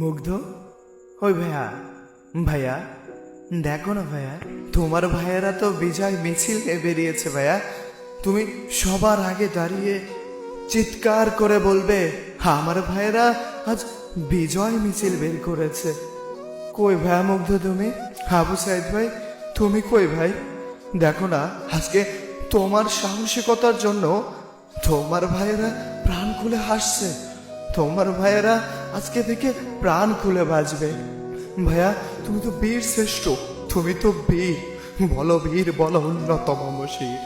মুগ্ধ? ওই ভাইয়া ভাইয়া, দেখো না ভাইয়া, তোমার ভাইয়েরা তো বিজয় মিছিল নিয়ে বেরিয়েছে ভাইয়া। তুমি সবার আগে দাঁড়িয়ে চিৎকার করে বলবে, আমার ভাইয়েরা আজ বিজয় মিছিল বের করেছে। কই ভাইয়া মুগ্ধ তুমি? হাবু সাইদ ভাই, তুমি কই ভাই? দেখো না, আজকে তোমার সাহসিকতার জন্য তোমার ভাইয়েরা প্রাণ খুলে হাসছে। তোমার ভাইয়েরা আজকে থেকে প্রাণ খুলে বাঁচবে ভাইয়া, তুমি তো বীর শ্রেষ্ঠ, তুমি তো বীর। বলো বীর, বলো অন্যতম মশির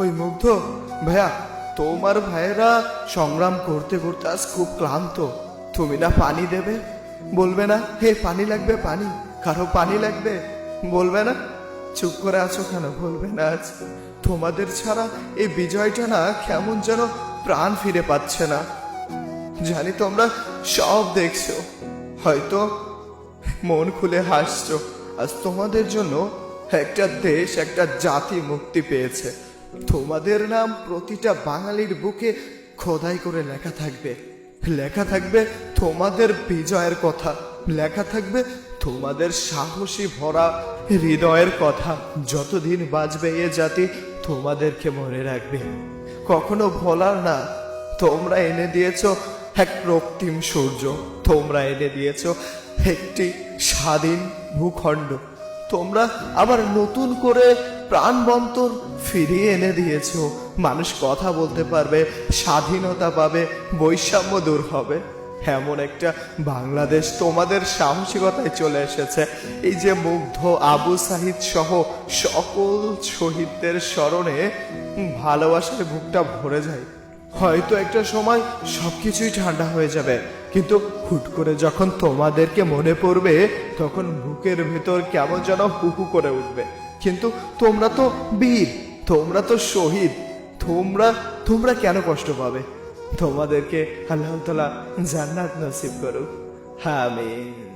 ওই মুগ্ধ, ভাইয়া, তোমার ভাইয়েরা সংগ্রাম করতে করতে আজ খুব ক্লান্ত। তুমি না পানি দেবে? বলবে না, হে, পানি লাগবে, পানি। কারও পানি লাগবে? বলবে না, চুপ করে আছো কেন? বলবে না আজ। তোমাদের ছাড়া এই বিজয়টা না কেমন যেন প্রাণ ফিরে পাচ্ছে না। জানি তোমরা সব দেখছ। হয়তো মন খুলে হাসছো। আজ তোমাদের জন্য একটা দেশ, একটা জাতি মুক্তি পেয়েছে। তোমাদের নাম প্রতিটা বাঙালির বুকে খোদাই করে লেখা থাকবে। লেখা থাকবে তোমাদের বিজয়ের কথা। লেখা থাকবে তোমাদের সাহসী ভরা হৃদয়ের কথা। যতদিন বাঁচবে এ জাতি, তোমাদেরকে মনে রাখবে। কখনো ভোলার না, তোমরা এনে দিয়েছ এক রক্তিম সূর্য, তোমরা এনে দিয়েছ একটি স্বাধীন ভূখণ্ড। তোমরা আবার নতুন করে প্রাণবন্তর ফিরিয়ে এনে দিয়েছ। মানুষ কথা বলতে পারবে, স্বাধীনতা পাবে, বৈষম্য দূর হবে। এমন একটা বাংলাদেশ তোমাদের সাহসিকতায় চলে এসেছে। এই যে মুগ্ধ আবু সাহিদ সহ সকল শহীদদের স্মরণে ভালোবাসার বুকটা ভরে যায়। হয়তো একটা সময় সবকিছুই ঠান্ডা হয়ে যাবে। কিন্তু হুট করে যখন তোমাদেরকে মনে পড়বে, তখন বুকের ভেতর কেমন যেন হুহু করে উঠবে। কিন্তু তোমরা তো বীর, তোমরা তো শহীদ, তোমরা তোমরা কেন কষ্ট পাবে? তোমাদেরকে আল্লাহ তালা জান্নাত নসিব করুক। আমিন।